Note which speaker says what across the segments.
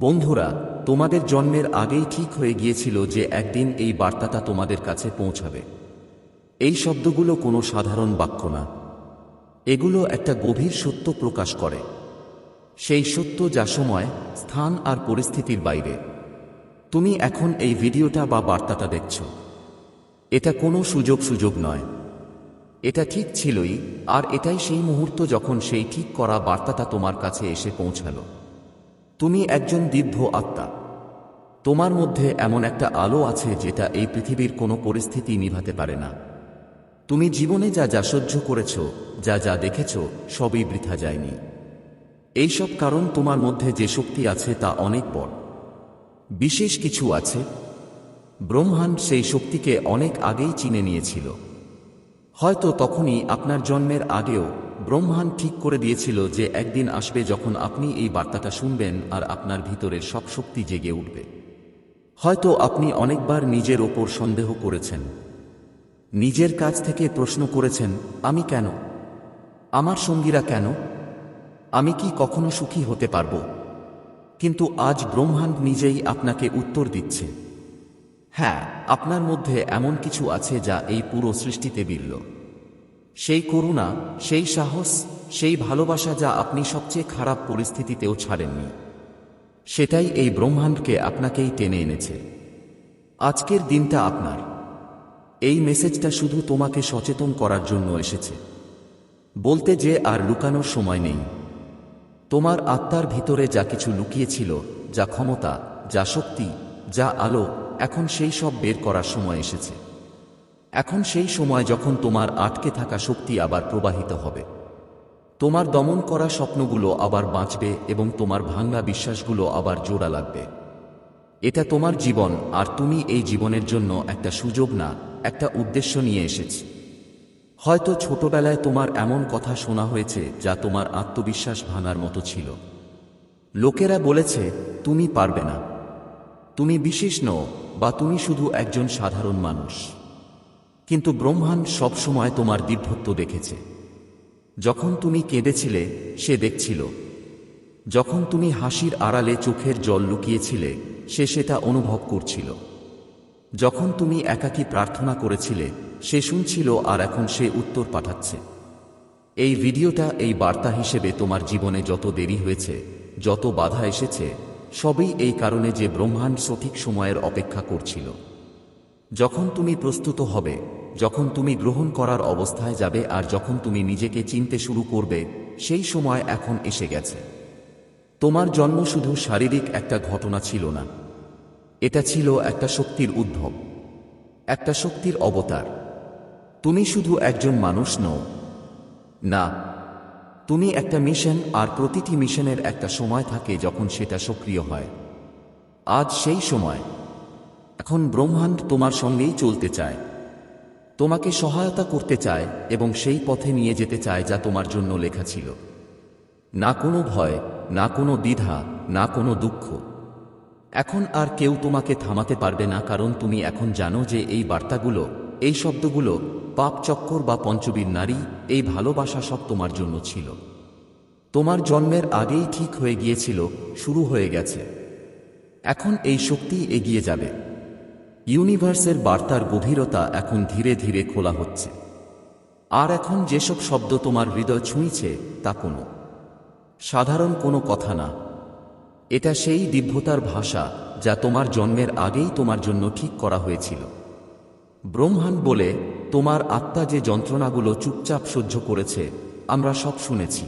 Speaker 1: বন্ধুরা, তোমাদের জন্মের আগেই ঠিক হয়ে গিয়েছিল যে একদিন এই বার্তাটা তোমাদের কাছে পৌঁছাবে। এই শব্দগুলো কোনো সাধারণ বাক্য না। এগুলো একটা গভীর সত্য প্রকাশ করে। সেই সত্য যা সময়, স্থান আর পরিস্থিতির বাইরে। তুমি এখন এই ভিডিওটা বা বার্তাটা দেখছ। এটা কোনো সুযোগ সুযোগ নয়। এটা ঠিক ছিলই, আর এটাই সেই মুহূর্ত যখন সেই ঠিক করা বার্তাটা তোমার কাছে এসে পৌঁছালো। তুমি একজন দিব্য আত্মা। তোমার মধ্যে এমন একটা আলো আছে যেটা এই পৃথিবীর কোনো পরিস্থিতি নিভাতে পারে না। তুমি জীবনে যা যা সহ্য করেছ, যা যা দেখেছ, সবই বৃথা যায়নি। এইসব কারণ তোমার মধ্যে যে শক্তি আছে তা অনেক বড়। বিশেষ কিছু আছে। ব্রহ্মাণ্ড সেই শক্তিকে অনেক আগেই চিনে নিয়েছিল। হয়তো তখনই আপনার জন্মের আগেও ব্রহ্মাণ্ড ঠিক করে দিয়েছিল যে একদিন আসবে যখন আপনি এই বার্তাটা শুনবেন আর আপনার ভিতরের সব শক্তি জেগে উঠবে। হয়তো আপনি অনেকবার নিজের ওপর সন্দেহ করেছেন। নিজের কাছ থেকে প্রশ্ন করেছেন, আমি কেন? আমার সঙ্গীরা কেন? আমি কি কখনো সুখী হতে পারব? কিন্তু আজ ব্রহ্মাণ্ড নিজেই আপনাকে উত্তর দিচ্ছে। হ্যাঁ আপনার মধ্যে এমন কিছু আছে যা এই পুরো সৃষ্টিতে বিরল। সেই করুণা, সেই সাহস, সেই ভালোবাসা যা আপনি সবচেয়ে খারাপ পরিস্থিতিতেও ছাড়েননি। সেটাই এই ব্রহ্মাণ্ডকে আপনাকেই টেনে এনেছে। আজকের দিনটা আপনার। এই মেসেজটা শুধু তোমাকে সচেতন করার জন্য এসেছে। বলতে যে আর লুকানোর সময় নেই। তোমার আত্মার ভিতরে যা কিছু লুকিয়েছিল, যা ক্ষমতা, যা শক্তি, যা আলো, এখন সেই সব বের করার সময় এসেছে। এখন সেই সময় যখন তোমার আটকে থাকা শক্তি আবার প্রবাহিত হবে। তোমার দমন করা স্বপ্নগুলো আবার বাঁচবে এবং তোমার ভাঙ্গা বিশ্বাসগুলো আবার জোড়া লাগবে। এটা তোমার জীবন, আর তুমি এই জীবনের জন্য একটা সুযোগ না, একটা উদ্দেশ্য নিয়ে এসেছি। হয়তো ছোটবেলায় তোমার এমন কথা শোনা হয়েছে যা তোমার আত্মবিশ্বাস ভাঙার মতো ছিল। লোকেরা বলেছে, তুমি পারবে না। তুমি বিশেষ নও, বা তুমি শুধু একজন সাধারণ মানুষ। কিন্তু ব্রহ্মাণ্ড সবসময় তোমার দীর্ঘত্ব দেখেছে। যখন তুমি কেঁদেছিলে, সে দেখছিল। যখন তুমি হাসির আড়ালে চোখের জল লুকিয়েছিলে, সে সেটা অনুভব করছিল। যখন তুমি একাকী প্রার্থনা করেছিলে, সে শুনছিল আর এখন সে উত্তর পাঠাচ্ছে। এই ভিডিওটা এই বার্তা হিসেবে তোমার জীবনে যত দেরি হয়েছে, যত বাধা এসেছে, সবই এই কারণে যে ব্রহ্মাণ্ড সঠিক সময়ের অপেক্ষা করছিল। যখন তুমি প্রস্তুত হবে, যখন তুমি গ্রহণ করার অবস্থায় যাবে আর যখন তুমি নিজেকে চিনতে শুরু করবে, সেই সময় এখন এসে গেছে। তোমার জন্ম শুধু শারীরিক একটা ঘটনা ছিল না। এটা ছিল একটা শক্তির উদ্ভব, একটা শক্তির অবতার। তুমি শুধু একজন মানুষ নও। না, তুমি একটা মিশন আর প্রতিটি মিশনের একটা সময় থাকে যখন সেটা সক্রিয় হয়। আজ সেই সময় এখন ব্রহ্মাণ্ড তোমার সঙ্গেই চলতে চায়। তোমাকে সহায়তা করতে চায় এবং সেই পথে নিয়ে যেতে চায় যা তোমার জন্য লেখা ছিল। না কোনো ভয়, না কোনো দ্বিধা, না কোনো দুঃখ। এখন আর কেউ তোমাকে থামাতে পারবে না কারণ তুমি এখন জানো যে এই বার্তাগুলো, এই শব্দগুলো, পাপ চক্কর বা পঞ্চবীর নারী, এই ভালোবাসা সব তোমার জন্য ছিল। তোমার জন্মের আগেই ঠিক হয়ে গিয়েছিল, শুরু হয়ে গেছে। এখন এই শক্তি এগিয়ে যাবে। ইউনিভার্সের বার্তার গভীরতা এখন ধীরে ধীরে খোলা হচ্ছে। আর এখন যেসব শব্দ তোমার হৃদয় ছুঁইছে, তা কোনো। সাধারণ কোনো কথা না। এটা সেই দিব্যতার ভাষা যা তোমার জন্মের আগেই তোমার জন্য ঠিক করা হয়েছিল। ব্রহ্মাণ্ড বলে, তোমার আত্মা যে যন্ত্রণাগুলো চুপচাপ সহ্য করেছে, আমরা সব শুনেছি।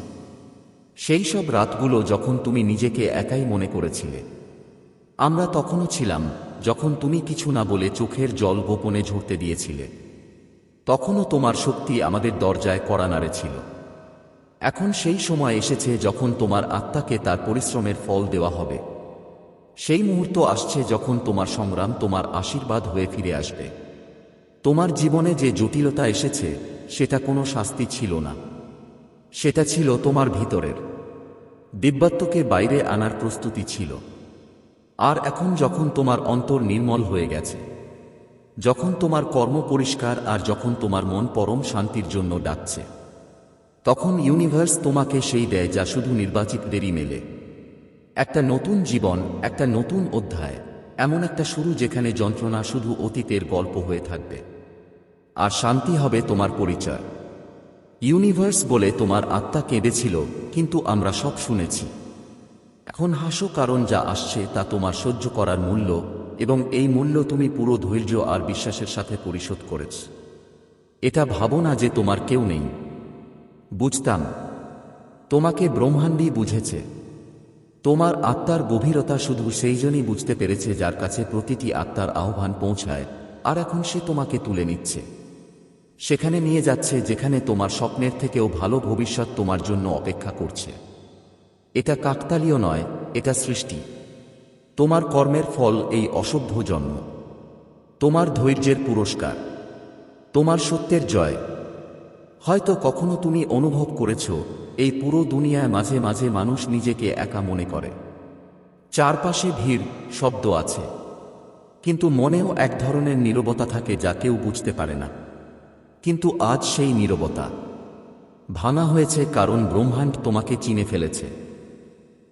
Speaker 1: সেই সব রাতগুলো যখন তুমি নিজেকে একাই মনে করেছিলে। আমরা তখনও ছিলাম যখন তুমি কিছু না বলে চোখের জল গোপনে ঝরতে দিয়েছিলে, তখনও তোমার শক্তি আমাদের দরজায় কড়া নাড়েছিল এখন সেই সময় এসেছে যখন তোমার আত্মাকে তার পরিশ্রমের ফল দেওয়া হবে। সেই মুহূর্ত আসছে যখন তোমার সংগ্রাম তোমার আশীর্বাদ হয়ে ফিরে আসবে। তোমার জীবনে যে জটিলতা এসেছে, সেটা কোনো শাস্তি ছিল না। সেটা ছিল তোমার ভিতরের। দিব্যাত্মকে বাইরে আনার প্রস্তুতি ছিল। আর এখন যখন তোমার অন্তর নির্মল হয়ে গেছে, যখন তোমার কর্ম পরিষ্কার আর যখন তোমার মন পরম শান্তির জন্য ডাকছে, তখন ইউনিভার্স তোমাকে সেই দেয় যা শুধু নির্বাচিতদেরই মেলে। একটা নতুন জীবন, একটা নতুন অধ্যায়, এমন একটা শুরু যেখানে যন্ত্রণা শুধু অতীতের গল্প হয়ে থাকবে। আর শান্তি হবে তোমার পরিচয়। ইউনিভার্স বলে তোমার আত্মা কেঁদেছিল, কিন্তু আমরা সব শুনেছি। এখন হাসো কারণ যা আসছে তা তোমার সহ্য করার মূল্য এবং এই মূল্য তুমি পুরো ধৈর্য আর বিশ্বাসের সাথে পরিশোধ করেছ। এটা ভাবো না যে তোমার কেউ নেই। বুঝতাম। তোমাকে ব্রহ্মাণ্ডই বুঝেছে। তোমার আত্মার গভীরতা শুধু সেই জনই বুঝতে পেরেছে যার কাছে প্রতিটি আত্মার আহ্বান পৌঁছায়, আর এখন সে তোমাকে তুলে নিচ্ছে। সেখানে নিয়ে যাচ্ছে যেখানে তোমার স্বপ্নের থেকেও ভালো ভবিষ্যৎ তোমার জন্য অপেক্ষা করছে। এটা কাকতালীয় নয়, এটা সৃষ্টি। তোমার কর্মের ফল এই অসভ্য জন্ম। তোমার ধৈর্যের পুরস্কার। তোমার সত্যের জয়। হয়তো কখনো তুমি অনুভব করেছ, এই পুরো দুনিয়ায় মাঝে মাঝে মানুষ নিজেকে একা মনে করে। চারপাশে ভিড়, শব্দ আছে। কিন্তু মনেও এক ধরনের নীরবতা থাকে যা কেউ বুঝতে পারে না। কিন্তু আজ সেই নীরবতা। ভাঙা হয়েছে কারণ ব্রহ্মাণ্ড তোমাকে চিনে ফেলেছে।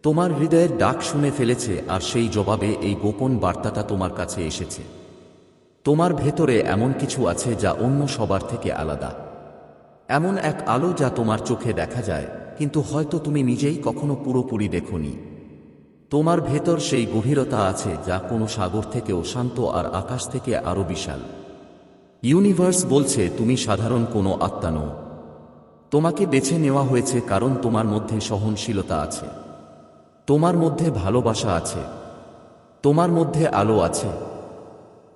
Speaker 1: তোমার হৃদয়ের ডাক শুনে ফেলেছে আর সেই জবাবে এই গোপন বার্তাটা তোমার কাছে এসেছে। তোমার ভেতরে এমন কিছু আছে যা অন্য সবার থেকে আলাদা। এমন এক আলো যা তোমার চোখে দেখা যায়, কিন্তু হয়তো তুমি নিজেই কখনো পুরোপুরি দেখনি। তোমার ভেতর সেই গভীরতা আছে যা কোনো সাগর থেকেও শান্ত আর আকাশ থেকে আরও বিশাল। ইউনিভার্স বলছে, তুমি সাধারণ কোনো আত্মা নও। তোমাকে বেছে নেওয়া হয়েছে কারণ তোমার মধ্যে সহনশীলতা আছে। তোমার মধ্যে ভালোবাসা আছে। তোমার মধ্যে আলো আছে।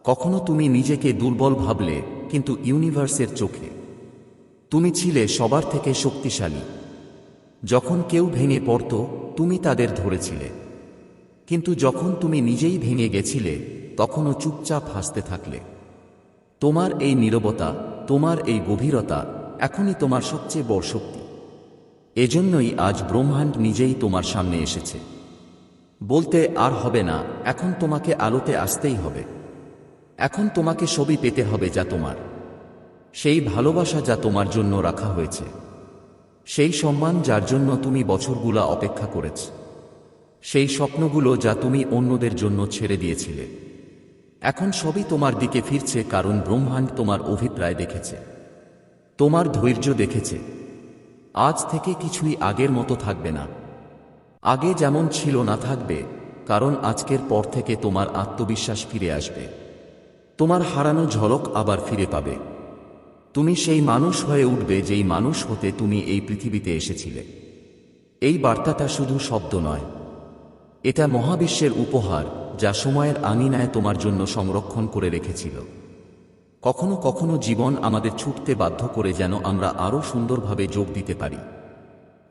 Speaker 1: কখনো তুমি নিজেকে দুর্বল ভাবলে, কিন্তু ইউনিভার্সের চোখে। তুমি ছিলে সবার থেকে শক্তিশালী। যখন কেউ ভেঙে পড়ত, তুমি তাদের ধরেছিলে। কিন্তু যখন তুমি নিজেই ভেঙে গেছিলে, তখনও চুপচাপ হাসতে থাকলে। তোমার এই নীরবতা, তোমার এই গভীরতা, এখনই তোমার সবচেয়ে বড় শক্তি। এজন্যই আজ ব্রহ্মাণ্ড নিজেই তোমার সামনে এসেছে। বলতে আর হবে না, এখন তোমাকে আলোতে আসতেই হবে। এখন তোমাকে সবই পেতে হবে যা তোমার। সেই ভালোবাসা যা তোমার জন্য রাখা হয়েছে। সেই সম্মান যার জন্য তুমি বছরগুলা অপেক্ষা করেছ। সেই স্বপ্নগুলো যা তুমি অন্যদের জন্য ছেড়ে দিয়েছিলে। এখন সবই তোমার দিকে ফিরছে কারণ ব্রহ্মাণ্ড তোমার অভিপ্রায় দেখেছে। তোমার ধৈর্য দেখেছে। আজ থেকে কিছুই আগের মতো থাকবে না। আগে যেমন ছিল না থাকবে, কারণ আজকের পর থেকে তোমার আত্মবিশ্বাস ফিরে আসবে। তোমার হারানো ঝলক আবার ফিরে পাবে। তুমি সেই মানুষ হয়ে উঠবে যেই মানুষ হতে তুমি এই পৃথিবীতে এসেছিলে। এই বার্তাটা শুধু শব্দ নয়। এটা মহাবিশ্বের উপহার যা সময়ের আঙিনায় তোমার জন্য সংরক্ষণ করে রেখেছিল। কখনো কখনো জীবন আমাদের ছুটতে বাধ্য করে যেন আমরা আরও সুন্দরভাবে যোগ দিতে পারি।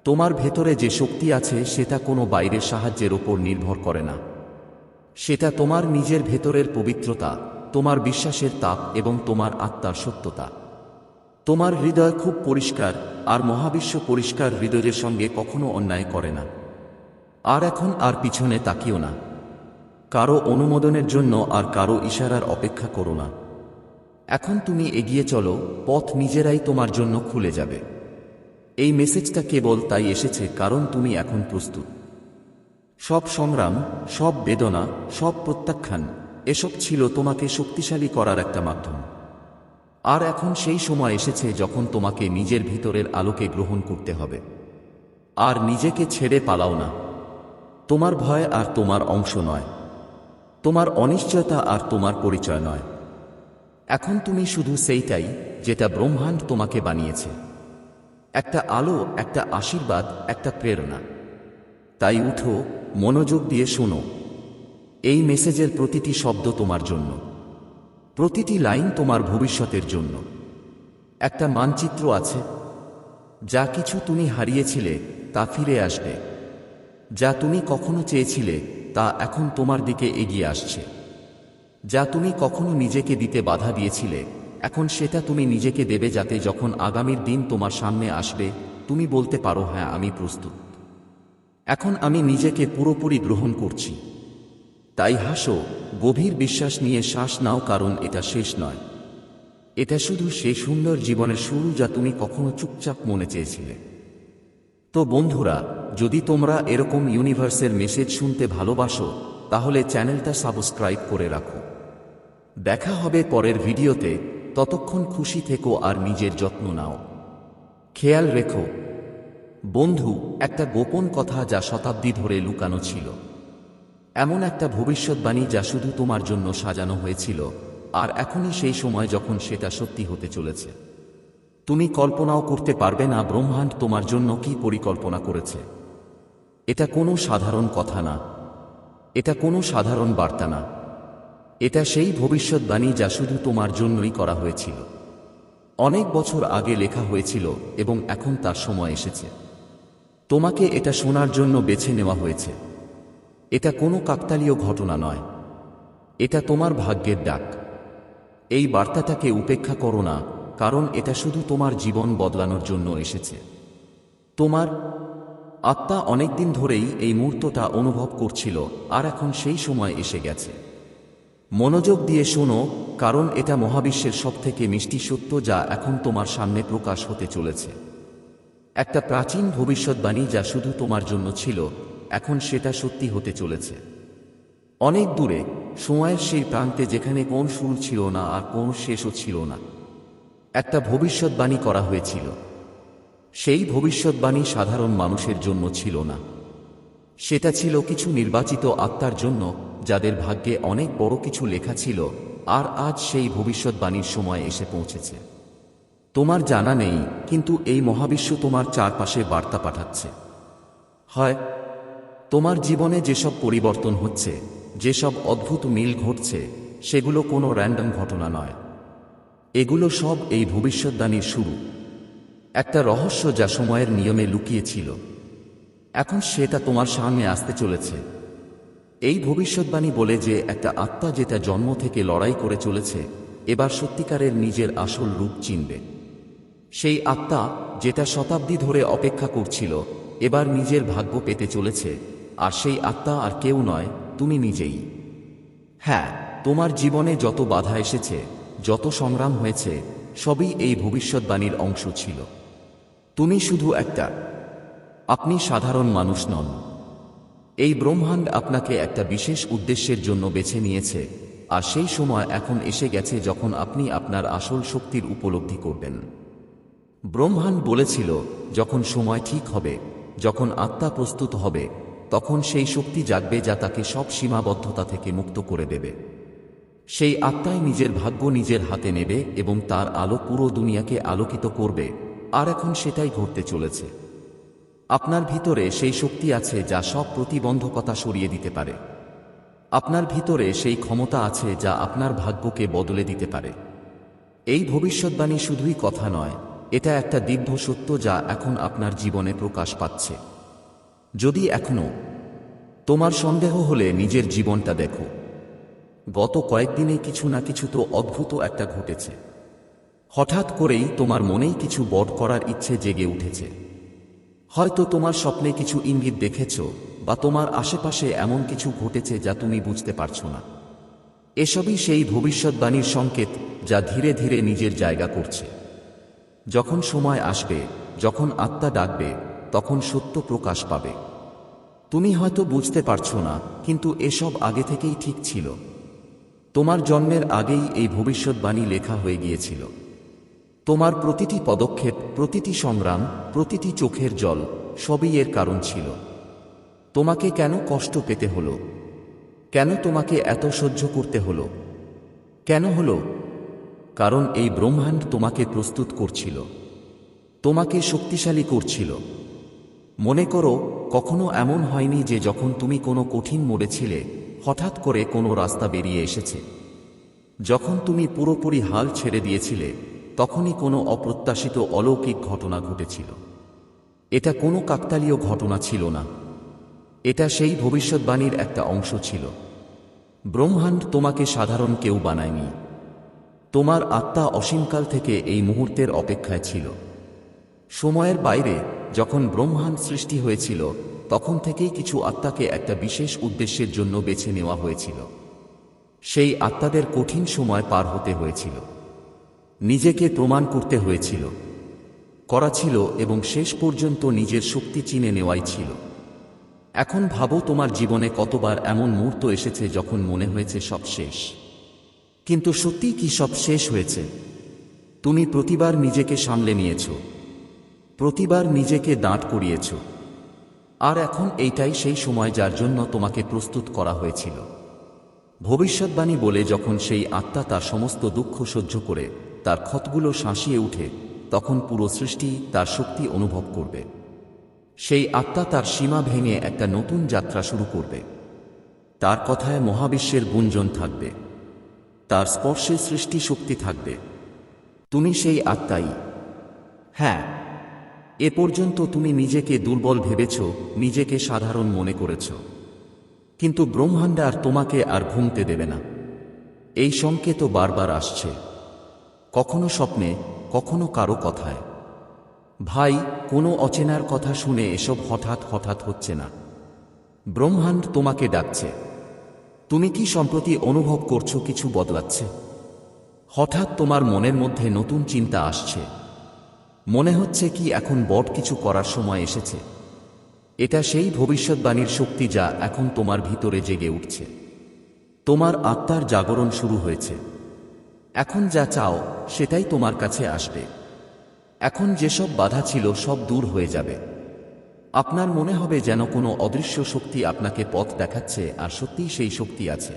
Speaker 1: তোমার ভেতরে যে শক্তি আছে, সেটা কোনো বাইরের সাহায্যের ওপর নির্ভর করে না। সেটা তোমার নিজের ভেতরের পবিত্রতা, তোমার বিশ্বাসের তাপ এবং তোমার আত্মার সত্যতা। তোমার হৃদয় খুব পরিষ্কার, আর মহাবিশ্ব পরিষ্কার হৃদয়ের সঙ্গে কখনো অন্যায় করে না। আর এখন আর পিছনে তাকিও না। কারও অনুমোদনের জন্য আর কারও ইশারার অপেক্ষা করো না। এখন তুমি এগিয়ে চলো, পথ নিজেরাই তোমার জন্য খুলে যাবে। এই মেসেজটা কেবল তাই এসেছে, কারণ তুমি এখন প্রস্তুত। সব সংগ্রাম, সব বেদনা, সব প্রত্যাখ্যান, এসব ছিল তোমাকে শক্তিশালী করার একটা মাধ্যম। আর এখন সেই সময় এসেছে যখন তোমাকে নিজের ভিতরের আলোকে গ্রহণ করতে হবে। আর নিজেকে ছেড়ে পালাও না। তোমার ভয় আর তোমার অংশ নয়। তোমার অনিশ্চয়তা আর তোমার পরিচয় নয়। এখন তুমি শুধু সেইটাই যেটা ব্রহ্মাণ্ড তোমাকে বানিয়েছে। একটা আলো, একটা আশীর্বাদ, একটা প্রেরণা। তাই উঠো, মনোযোগ দিয়ে শোনো। এই মেসেজের প্রতিটি শব্দ তোমার জন্য। প্রতিটি লাইন তোমার ভবিষ্যতের জন্য। একটা মানচিত্র আছে। যা কিছু তুমি হারিয়েছিলে, তা ফিরে আসবে। যা তুমি কখনো চেয়েছিলে, তা এখন তোমার দিকে এগিয়ে আসছে। যা তুমি কখনো নিজেকে দিতে বাধা দিয়েছিলে, এখন সেটা তুমি নিজেকে দেবে যাতে যখন আগামীর দিন তোমার সামনে আসবে, তুমি বলতে পারো হ্যাঁ আমি প্রস্তুত। এখন আমি নিজেকে পুরোপুরি গ্রহণ করছি। তাই হাসো, গভীর বিশ্বাস নিয়ে শ্বাস নাও, কারণ এটা শেষ নয়। এটা শুধু সেই সুন্দর জীবনের শুরু যা তুমি কখনো চুপচাপ মনে চেয়েছিলে। তো বন্ধুরা, যদি তোমরা এরকম ইউনিভার্সের মেসেজ শুনতে ভালোবাসো, তাহলে চ্যানেলটা সাবস্ক্রাইব করে রাখো। দেখা হবে পরের ভিডিওতে, ততক্ষণ খুশি থেকো আর নিজের যত্ন নাও। খেয়াল রেখো, বন্ধু, একটা গোপন কথা যা শতাব্দী ধরে লুকানো ছিল। এমন একটা ভবিষ্যৎবাণী যা শুধু তোমার জন্য সাজানো হয়েছিল, আর এখনই সেই সময় যখন সেটা সত্যি হতে চলেছে। তুমি কল্পনাও করতে পারবে না ব্রহ্মাণ্ড তোমার জন্য কি পরিকল্পনা করেছে। এটা কোনো সাধারণ কথা না। এটা কোনো সাধারণ বার্তা না। এটা সেই ভবিষ্যৎবাণী যা শুধু তোমার জন্যই করা হয়েছিল। অনেক বছর আগে লেখা হয়েছিল এবং এখন তার সময় এসেছে। তোমাকে এটা শোনার জন্য বেছে নেওয়া হয়েছে। এটা কোনো কাকতালীয় ঘটনা নয়। এটা তোমার ভাগ্যের ডাক। এই বার্তাটাকে উপেক্ষা করো না, কারণ এটা শুধু তোমার জীবন বদলানোর জন্য এসেছে। তোমার আত্মা অনেকদিন ধরেই এই মুহূর্তটা অনুভব করছিল, আর এখন সেই সময় এসে গেছে। মনোযোগ দিয়ে শোনো, কারণ এটা মহাবিশ্বের সবথেকে মিষ্টি সত্য যা এখন তোমার সামনে প্রকাশ হতে চলেছে। একটা প্রাচীন ভবিষ্যৎবাণী যা শুধু তোমার জন্য ছিল, এখন সেটা সত্যি হতে চলেছে। অনেক দূরে, সময়ের সেই প্রান্তে যেখানে কোন শুরু ছিল না আর কোন শেষও ছিল না, একটা ভবিষ্যৎবাণী করা হয়েছিল। সেই ভবিষ্যৎবাণী সাধারণ মানুষের জন্য ছিল না। সেটা ছিল কিছু নির্বাচিত আত্মার জন্য যাদের ভাগ্যে অনেক বড় কিছু লেখা ছিল আর আজ সেই ভবিষ্যৎবাণীর সময় এসে পৌঁছেছে। তোমার জানা নেই, কিন্তু এই মহাবিশ্ব তোমার চারপাশে বার্তা পাঠাচ্ছে। হয়, তোমার জীবনে যেসব পরিবর্তন হচ্ছে, যেসব অদ্ভুত মিল ঘটছে, সেগুলো কোনো র্যান্ডম ঘটনা নয়। এগুলো সব এই ভবিষ্যৎবাণীর শুরু। একটা রহস্য যা সময়ের নিয়মে লুকিয়েছিল এখন সেটা তোমার সামনে আসতে চলেছে। এই ভবিষ্যৎবাণী বলে যে একটা আত্মা যেটা জন্ম থেকে লড়াই করে চলেছে, এবার সত্যিকারের নিজের আসল রূপ চিনবে। সেই আত্মা যেটা শতাব্দী ধরে অপেক্ষা করছিল, এবার নিজের ভাগ্য পেতে চলেছে, আর সেই আত্মা আর কেউ নয়, তুমি নিজেই। হ্যাঁ তোমার জীবনে যত বাধা এসেছে, যত সংগ্রাম হয়েছে, সবই এই ভবিষ্যৎবাণীর অংশ ছিল। তুমি শুধু একটা। আপনি সাধারণ মানুষ নন। এই ব্রহ্মাণ্ড আপনাকে একটা বিশেষ উদ্দেশ্যের জন্য বেছে নিয়েছে, আর সেই সময় এখন এসে গেছে যখন আপনি আপনার আসল শক্তির উপলব্ধি করবেন। ব্রহ্মাণ্ড বলেছিল, যখন সময় ঠিক হবে, যখন আত্মা প্রস্তুত হবে, তখন সেই শক্তি জাগবে যা তাকে সব সীমাবদ্ধতা থেকে মুক্ত করে দেবে। সেই আত্মায় নিজের ভাগ্য নিজের হাতে নেবে এবং তার আলো পুরো দুনিয়াকে আলোকিত করবে, আর এখন সেটাই ঘটতে চলেছে। আপনার ভিতরে সেই শক্তি আছে যা সব প্রতিবন্ধকতা সরিয়ে দিতে পারে। আপনার ভিতরে সেই ক্ষমতা আছে যা আপনার ভাগ্যকে বদলে দিতে পারে। এই ভবিষ্যৎবাণী শুধুই কথা নয়, এটা একটা দিব্য সত্য যা এখন আপনার জীবনে প্রকাশ পাচ্ছে। যদি এখনও, তোমার সন্দেহ হলে নিজের জীবনটা দেখো। গত কয়েকদিনে কিছু না কিছু তো অদ্ভুত একটা ঘটেছে। হঠাৎ করেই তোমার মনেই কিছু বড় করার ইচ্ছে জেগে উঠেছে। হয়তো তোমার স্বপ্নে কিছু ইঙ্গিত দেখেছ, বা তোমার আশেপাশে এমন কিছু ঘটেছে যা তুমি বুঝতে পারছ না। এসবই সেই ভবিষ্যৎবাণীর সংকেত যা ধীরে ধীরে নিজের জায়গা করছে। যখন সময় আসবে, যখন আত্মা ডাকবে, তখন সত্য প্রকাশ পাবে। তুমি হয়তো বুঝতে পারছ না, কিন্তু এসব আগে থেকেই ঠিক ছিল। তোমার জন্মের আগেই এই ভবিষ্যৎবাণী লেখা হয়ে গিয়েছিল। তোমার প্রতিটি পদক্ষেপ, প্রতিটি সংগ্রাম, প্রতিটি চোখের জল সবই এর কারণ ছিল। তোমাকে কেন কষ্ট পেতে হলো? কেন তোমাকে এত সহ্য করতে হলো? কেন হলো? কারণ এই ব্রহ্মাণ্ড তোমাকে প্রস্তুত করছিল। তোমাকে শক্তিশালী করছিল। মনে করো, কখনো এমন হয়নি যে যখন তুমি কোনো কঠিন মোড়ে ছিলে, হঠাৎ করে কোনো রাস্তা বেরিয়ে এসেছে। যখন তুমি পুরোপুরি হাল ছেড়ে দিয়েছিলে তখনই কোনো অপ্রত্যাশিত অলৌকিক ঘটনা ঘটেছিল। এটা কোনো কাকতালীয় ঘটনা ছিল না। এটা সেই ভবিষ্যৎবাণীর একটা অংশ ছিল। ব্রহ্মাণ্ড তোমাকে সাধারণ কেউ বানায়নি। তোমার আত্মা অসীমকাল থেকে এই মুহূর্তের অপেক্ষায় ছিল। সময়ের বাইরে যখন ব্রহ্মাণ্ড সৃষ্টি হয়েছিল, তখন থেকেই কিছু আত্মাকে একটা বিশেষ উদ্দেশ্যের জন্য বেছে নেওয়া হয়েছিল। সেই আত্মাদের কঠিন সময় পার হতে হয়েছিল। নিজেকে প্রমাণ করতে হয়েছিল। করা ছিল এবং শেষ পর্যন্ত নিজের শক্তি চিনে নেওয়াই ছিল। এখন ভাবো তোমার জীবনে কতবার এমন মুহূর্ত এসেছে যখন মনে হয়েছে সব শেষ। কিন্তু সত্যি কি সব শেষ হয়েছে? তুমি প্রতিবার নিজেকে সামলে নিয়েছ। প্রতিবার নিজেকে দাঁত করিয়েছ। আর এখন এইটাই সেই সময় যার জন্য তোমাকে প্রস্তুত করা হয়েছিল। ভবিষ্যৎবাণী বলে যখন সেই আত্মা তার সমস্ত দুঃখ সহ্য করে তার ক্ষতগুলো শাঁসিয়ে উঠে, তখন পুরো সৃষ্টি তার শক্তি অনুভব করবে। সেই আত্মা তার সীমা ভেঙে একটা নতুন যাত্রা শুরু করবে। তার কথায় মহাবিশ্বের গুঞ্জন থাকবে। তার স্পর্শে সৃষ্টি শক্তি থাকবে। তুমি সেই আত্মাই। হ্যাঁ এ পর্যন্ত তুমি নিজেকে দুর্বল ভেবেছ, নিজেকে সাধারণ মনে করেছ। কিন্তু ব্রহ্মাণ্ড আর তোমাকে আর ঘুমতে দেবে না। এই সংকেতও বারবার আসছে। কখনো স্বপ্নে, কখনো কারও কথায়। ভাই, কোনো অচেনার কথা শুনে এসব হঠাৎ হঠাৎ হচ্ছে না। ব্রহ্মাণ্ড তোমাকে ডাকছে। তুমি কি সম্প্রতি অনুভব করছ কিছু বদলাচ্ছে? হঠাৎ তোমার মনের মধ্যে নতুন চিন্তা আসছে। মনে হচ্ছে কি এখন বট কিছু করার সময় এসেছে। এটা সেই ভবিষ্যৎবাণীর শক্তি যা এখন তোমার ভিতরে জেগে উঠছে। তোমার আত্মার জাগরণ শুরু হয়েছে। এখন যা চাও, সেটাই তোমার কাছে আসবে। এখন যেসব বাধা ছিল, সব দূর হয়ে যাবে। আপনার মনে হবে যেন কোনো অদৃশ্য শক্তি আপনাকে পথ দেখাচ্ছে, আর সত্যিই সেই শক্তি আছে।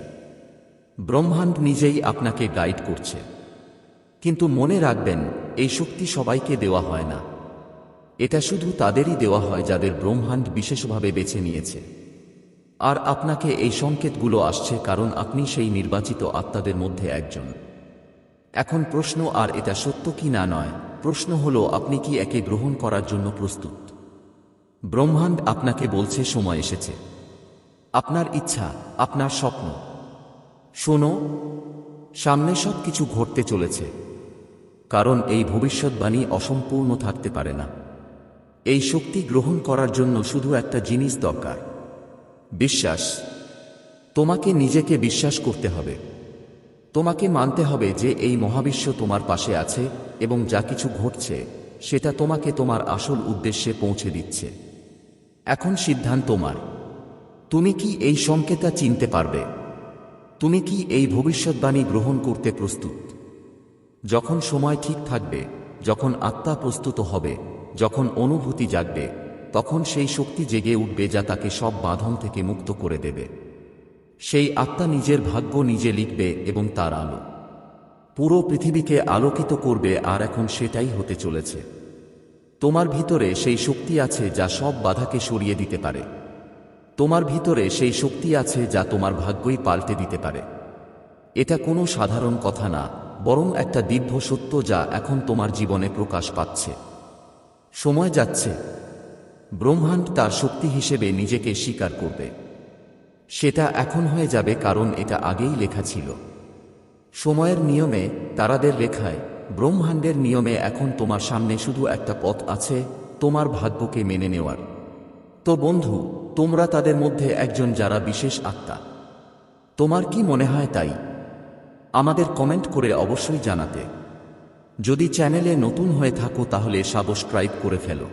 Speaker 1: ব্রহ্মাণ্ড নিজেই আপনাকে গাইড করছে। কিন্তু মনে রাখবেন, এই শক্তি সবাইকে দেওয়া হয় না। এটা শুধু তাদেরই দেওয়া হয় যাদের ব্রহ্মাণ্ড বিশেষভাবে বেছে নিয়েছে। আর আপনাকে এই সংকেতগুলো আসছে কারণ আপনি সেই নির্বাচিত আত্মাদের মধ্যে একজন। এখন প্রশ্ন, আর এটা সত্য কি না নয়? প্রশ্ন হলো, আপনি কি একে গ্রহণ করার জন্য প্রস্তুত? ব্রহ্মাণ্ড আপনাকে বলছে, সময় এসেছে। আপনার ইচ্ছা, আপনার স্বপ্ন। শোনো, সামনে সব কিছু ঘটতে চলেছে। কারণ এই ভবিষ্যৎবাণী অসম্পূর্ণ থাকতে পারে না। এই শক্তি গ্রহণ করার জন্য শুধু একটা জিনিস দরকার। বিশ্বাস। তোমাকে নিজেকে বিশ্বাস করতে হবে। তোমাকে মানতে হবে যে এই মহাবিশ্ব তোমার পাশে আছে এবং যা কিছু ঘটছে, সেটা তোমাকে তোমার আসল উদ্দেশ্যে পৌঁছে দিচ্ছে। এখন সিদ্ধান্ত তোমার। তুমি কি এই সংকেতা চিনতে পারবে? তুমি কি এই ভবিষ্যৎবাণী গ্রহণ করতে প্রস্তুত? যখন সময় ঠিক থাকবে, যখন আত্মা প্রস্তুত হবে, যখন অনুভূতি জাগবে, তখন সেই শক্তি জেগে উঠবে যা তাকে সব বাঁধন থেকে মুক্ত করে দেবে। সেই আত্মা নিজের ভাগ্য নিজে লিখবে এবং তার আলো। পুরো পৃথিবীকে আলোকিত করবে আর এখন সেটাই হতে চলেছে। তোমার ভিতরে সেই শক্তি আছে যা সব বাধাকে সরিয়ে দিতে পারে। তোমার ভিতরে সেই শক্তি আছে যা তোমার ভাগ্যই পাল্টে দিতে পারে। এটা কোনো সাধারণ কথা না, বরং একটা দিব্য সত্য যা এখন তোমার জীবনে প্রকাশ পাচ্ছে। সময় যাচ্ছে। ব্রহ্মাণ্ড তার শক্তি হিসেবে নিজেকে স্বীকার করবে। সেটা এখন হয়ে যাবে কারণ এটা আগেই লেখা ছিল। সময়ের নিয়মে, তারাদের লেখায় ব্রহ্মাণ্ডের নিয়মে এখন তোমার সামনে শুধু একটা পথ আছে, তোমার ভাগ্যকে মেনে নেওয়ার। তো বন্ধু, তোমরা তাদের মধ্যে একজন যারা বিশেষ আত্মা। তোমার কি মনে হয় তাই? আমাদের কমেন্ট করে অবশ্যই জানাতে। যদি চ্যানেলে নতুন হয়ে থাকো তাহলে সাবস্ক্রাইব করে ফেলো।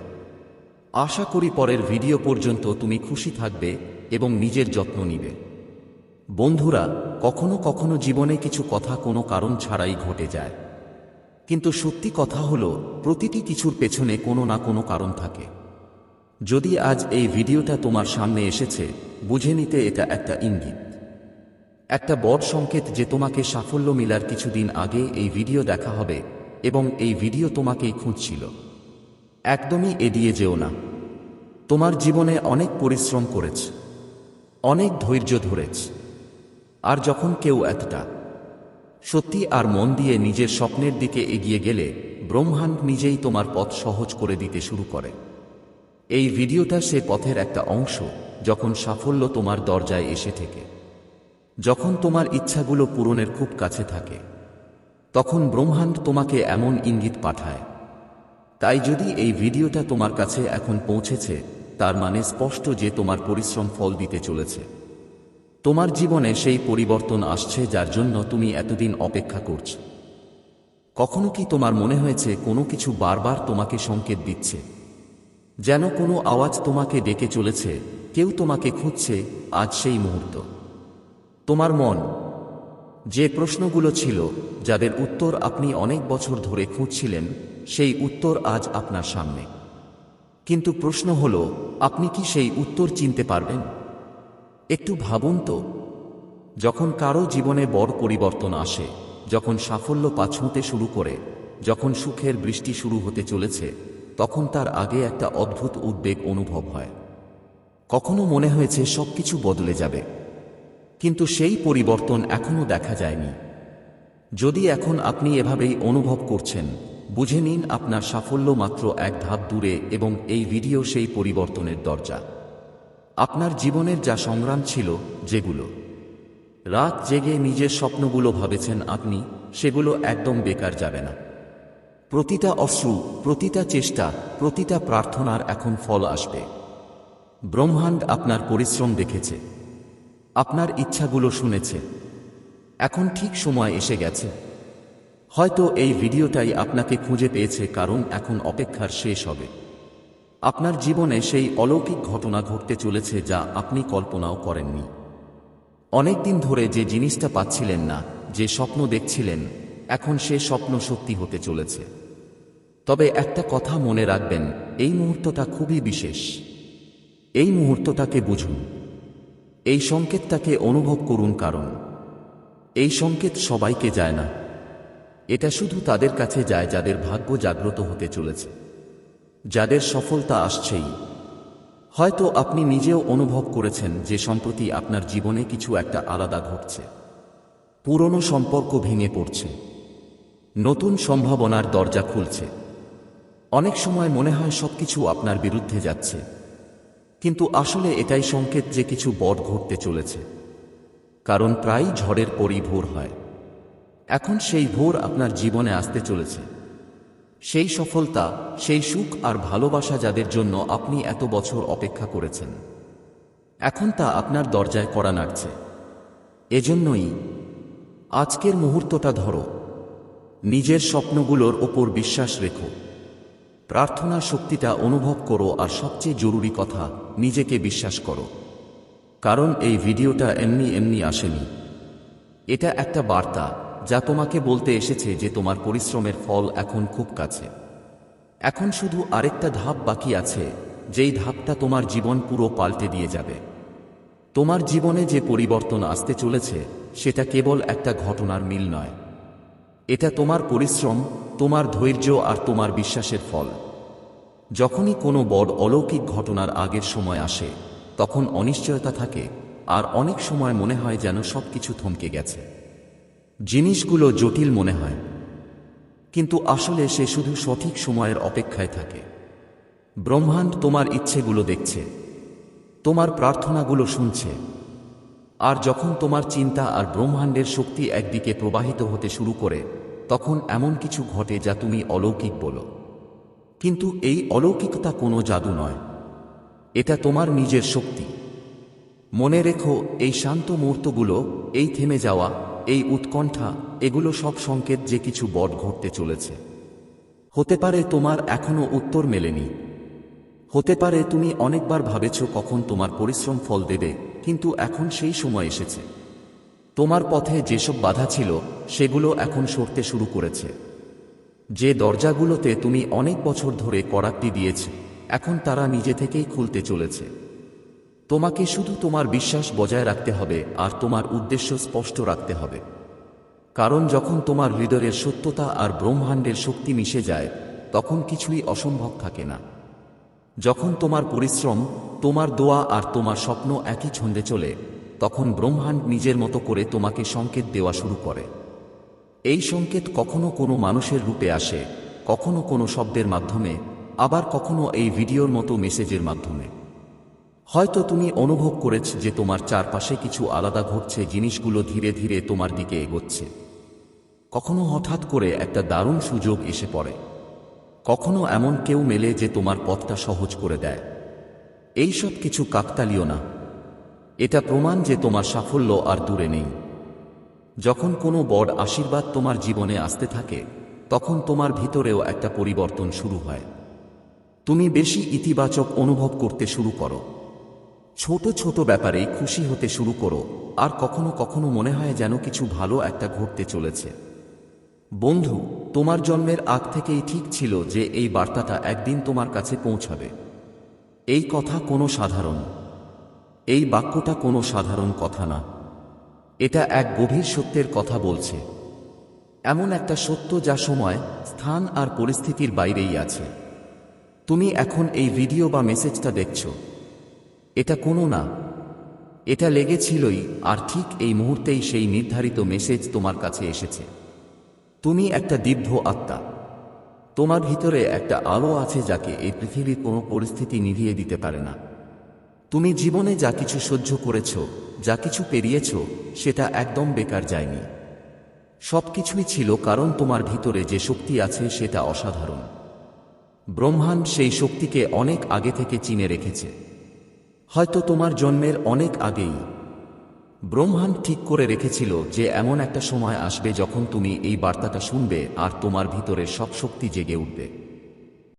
Speaker 1: আশা করি পরের ভিডিও পর্যন্ত তুমি খুশি থাকবে। এবং নিজের যত্ন নিবে। বন্ধুরা, কখনো কখনো জীবনে কিছু কথা কোনো কারণ ছাড়াই ঘটে যায়। কিন্তু সত্যি কথা হলো, প্রতিটি কিছুর পেছনে কোনো না কোনো কারণ থাকে। যদি আজ এই ভিডিওটা তোমার সামনে এসেছে, বুঝে নিতে এটা একটা ইঙ্গিত। একটা বড় সংকেত যে তোমাকে সাফল্য মিলার কিছুদিন আগে এই ভিডিও দেখা হবে এবং এই ভিডিও তোমাকেই খুঁজছিল। একদমই এড়িয়ে যেও না। তোমার জীবনে অনেক পরিশ্রম করেছ। অনেক ধৈর্য ধরেছ। আর যখন কেউ এতটা সত্যি আর মন দিয়ে নিজের স্বপ্নের দিকে এগিয়ে গেলে, ব্রহ্মাণ্ড নিজেই তোমার পথ সহজ করে দিতে শুরু করে। এই ভিডিওটা সে পথের একটা অংশ, যখন সাফল্য তোমার দরজায় এসে থেকে। যখন তোমার ইচ্ছাগুলো পূরণের খুব কাছে থাকে, তখন ব্রহ্মাণ্ড তোমাকে এমন ইঙ্গিত পাঠায়। তাই যদি এই ভিডিওটা তোমার কাছে এখন পৌঁছেছে তার মানে স্পষ্ট যে তোমার পরিশ্রম ফল দিতে চলেছে। তোমার জীবনে সেই পরিবর্তন আসছে যার জন্য তুমি এতদিন অপেক্ষা করছ। কখনো কি তোমার মনে হয়েছে কোনো কিছু বারবার তোমাকে সংকেত দিচ্ছে? যেন কোনো আওয়াজ তোমাকে ডেকে চলেছে, কেউ তোমাকে খুঁজছে আজ সেই মুহূর্ত। তোমার মন, যে প্রশ্নগুলো ছিল, যাদের উত্তর আপনি অনেক বছর ধরে খুঁজছিলেন, সেই উত্তর আজ আপনার সামনে। কিন্তু প্রশ্ন হল, আপনি কি সেই উত্তর চিনতে পারবেন? একটু ভাবুন তো। যখন কারও জীবনে বড় পরিবর্তন আসে, যখন সাফল্য পাছুঁতে শুরু করে, যখন সুখের বৃষ্টি শুরু হতে চলেছে, তখন তার আগে একটা অদ্ভুত উদ্বেগ অনুভব হয়। কখনো মনে হয়েছে সবকিছু বদলে যাবে। কিন্তু সেই পরিবর্তন এখনও দেখা যায়নি। যদি এখন আপনি এভাবেই অনুভব করছেন বুঝে নিন আপনার সাফল্য মাত্র এক ধাপ দূরে এবং এই ভিডিও সেই পরিবর্তনের দরজা। আপনার জীবনের যা সংগ্রাম ছিল, যেগুলো। রাত জেগে নিজের স্বপ্নগুলো ভাবেছেন আপনি, সেগুলো একদম বেকার যাবে না। প্রতিটা অশ্রু, প্রতিটা চেষ্টা, প্রতিটা প্রার্থনার এখন ফল আসবে। ব্রহ্মাণ্ড আপনার পরিশ্রম দেখেছে। আপনার ইচ্ছাগুলো শুনেছে। এখন ঠিক সময় এসে গেছে। হয়তো এই ভিডিওটাই আপনাকে খুঁজে পেয়েছে কারণ এখন অপেক্ষার শেষ হবে। আপনার জীবনে সেই অলৌকিক ঘটনা ঘটতে চলেছে যা আপনি কল্পনাও করেননি। অনেক দিন ধরে যে জিনিসটা পাচ্ছিলেন না, যে স্বপ্ন দেখছিলেন, এখন সে স্বপ্ন সত্যি হতে চলেছে। তবে একটা কথা মনে রাখবেন, এই মুহূর্তটা খুবই বিশেষ। এই মুহূর্তটাকে বুঝুন। এই সংকেতটাকে অনুভব করুন কারণ। এই সংকেত সবাইকে যায় না। এটা শুধু তাদের কাছে যায় যাদের ভাগ্য জাগ্রত হতে চলেছে। যাদের সফলতা আসছেই। হয়তো আপনি নিজেও অনুভব করেছেন যে সম্প্রতি আপনার জীবনে কিছু একটা আলাদা ঘটছে। পুরনো সম্পর্ক ভেঙে পড়ছে। নতুন সম্ভাবনার দরজা খুলছে। অনেক সময় মনে হয় সবকিছু আপনার বিরুদ্ধে যাচ্ছে। কিন্তু আসলে এটাই সংকেত যে কিছু বট ঘটতে চলেছে। কারণ প্রায় ঝড়ের পরই ভোর হয়। এখন সেই ভোর আপনার জীবনে আসতে চলেছে। সেই সফলতা, সেই সুখ আর ভালোবাসা যাদের জন্য আপনি এত বছর অপেক্ষা করেছেন। এখন তা আপনার দরজায় করা নাড়ছে। এজন্যই আজকের মুহূর্তটা ধরো। নিজের স্বপ্নগুলোর ওপর বিশ্বাস রেখো। প্রার্থনা শক্তিটা অনুভব করো আর সবচেয়ে জরুরি কথা, নিজেকে বিশ্বাস করো। কারণ এই ভিডিওটা এমনি এমনি আসেনি। এটা একটা বার্তা। যা তোমাকে বলতে এসেছে যে তোমার পরিশ্রমের ফল এখন খুব কাছে। এখন শুধু আরেকটা ধাপ বাকি আছে, যেই ধাপটা তোমার জীবন পুরো পাল্টে দিয়ে যাবে। তোমার জীবনে যে পরিবর্তন আসতে চলেছে, সেটা কেবল একটা ঘটনার মিল নয়। এটা তোমার পরিশ্রম, তোমার ধৈর্য আর তোমার বিশ্বাসের ফল। যখনই কোনো বড় অলৌকিক ঘটনার আগের সময় আসে, তখন অনিশ্চয়তা থাকে, আর অনেক সময় মনে হয় যেন সবকিছু থমকে গেছে। জিনিসগুলো জটিল মনে হয়। কিন্তু আসলে সে শুধু সঠিক সময়ের অপেক্ষায় থাকে। ব্রহ্মাণ্ড তোমার ইচ্ছেগুলো দেখছে, তোমার প্রার্থনাগুলো শুনছে, আর যখন তোমার চিন্তা আর ব্রহ্মাণ্ডের শক্তি একদিকে প্রবাহিত হতে শুরু করে, তখন এমন কিছু ঘটে যা তুমি অলৌকিক বলো। কিন্তু এই অলৌকিকতা কোনো জাদু নয়, এটা তোমার নিজের শক্তি। মনে রেখো, এই শান্ত মুহূর্তগুলো, এই থেমে যাওয়া এই উৎকণ্ঠা, এগুলো সব সংকেত যে কিছু বট ঘটতে চলেছে। হতে পারে তোমার এখনও উত্তর মেলেনি। হতে পারে তুমি অনেকবার ভাবেছ কখন তোমার পরিশ্রম ফল দেবে, কিন্তু এখন সেই সময় এসেছে। তোমার পথে যেসব বাধা ছিল, সেগুলো এখন সরতে শুরু করেছে। যে দরজাগুলোতে তুমি অনেক বছর ধরে করাকটি দিয়েছে, এখন তারা নিজে থেকেই খুলতে চলেছে। তোমাকে শুধু তোমার বিশ্বাস বজায় রাখতে হবে আর তোমার উদ্দেশ্য স্পষ্ট রাখতে হবে। কারণ যখন তোমার হৃদয়ের সত্যতা আর ব্রহ্মাণ্ডের শক্তি মিশে যায়, তখন কিছুই অসম্ভব থাকে না। যখন তোমার পরিশ্রম, তোমার দোয়া আর তোমার স্বপ্ন একই ছন্দে চলে, তখন ব্রহ্মাণ্ড নিজের মতো করে তোমাকে সংকেত দেওয়া শুরু করে। এই সংকেত কখনো কোনো মানুষের রূপে আসে, কখনো কোনো শব্দের মাধ্যমে, আবার কখনো এই ভিডিওর মতো মেসেজের মাধ্যমে। হয়তো তুমি অনুভব করেছ যে তোমার চারপাশে কিছু আলাদা ঘটছে, জিনিসগুলো ধীরে ধীরে তোমার দিকে এগোচ্ছে। কখনো হঠাৎ করে একটা দারুণ সুযোগ এসে পড়ে। কখনো এমন কেউ মেলে যে তোমার পথটা সহজ করে দেয়। এই সব কিছু কাকতালীয় না। এটা প্রমাণ যে তোমার সাফল্য আর দূরে নেই। যখন কোনো বড় আশীর্বাদ তোমার জীবনে আসতে থাকে, তখন তোমার ভিতরেও একটা পরিবর্তন শুরু হয়। তুমি বেশি ইতিবাচক অনুভব করতে শুরু করো। ছোট ছোট ব্যাপারেই খুশি হতে শুরু করো, আর কখনো কখনো মনে হয় যেন কিছু ভালো একটা ঘটতে চলেছে। বন্ধু, তোমার জন্মের আগ থেকেই ঠিক ছিল যে এই বার্তাটা একদিন তোমার কাছে পৌঁছাবে। এই কথা কোনো সাধারণ, এই বাক্যটা কোনো সাধারণ কথা না। এটা এক গভীর সত্যের কথা বলছে। এমন একটা সত্য যা সময়, স্থান আর পরিস্থিতির বাইরেই আছে। তুমি এখন এই ভিডিও বা মেসেজটা দেখছ। এটা কোনো না। এটা লেগেছিলই, আর ঠিক এই মুহূর্তেই সেই নির্ধারিত মেসেজ তোমার কাছে এসেছে। তুমি একটা দিব্য আত্মা। তোমার ভিতরে একটা আলো আছে যাকে এই পৃথিবীর কোনো পরিস্থিতি নিভিয়ে দিতে পারে না। তুমি জীবনে যা কিছু সহ্য করেছ, যা কিছু পেরিয়েছ, সেটা একদম বেকার যায়নি। সবকিছুই ছিল কারণ তোমার ভিতরে যে শক্তি আছে সেটা অসাধারণ। ব্রহ্মাণ্ড সেই শক্তিকে অনেক আগে থেকে চিনে রেখেছে। হয়তো তোমার জন্মের অনেক আগেই। ব্রহ্মাণ্ড ঠিক করে রেখেছিল যে এমন একটা সময় আসবে যখন তুমি এই বার্তাটা শুনবে আর তোমার ভিতরে সব শক্তি জেগে উঠবে।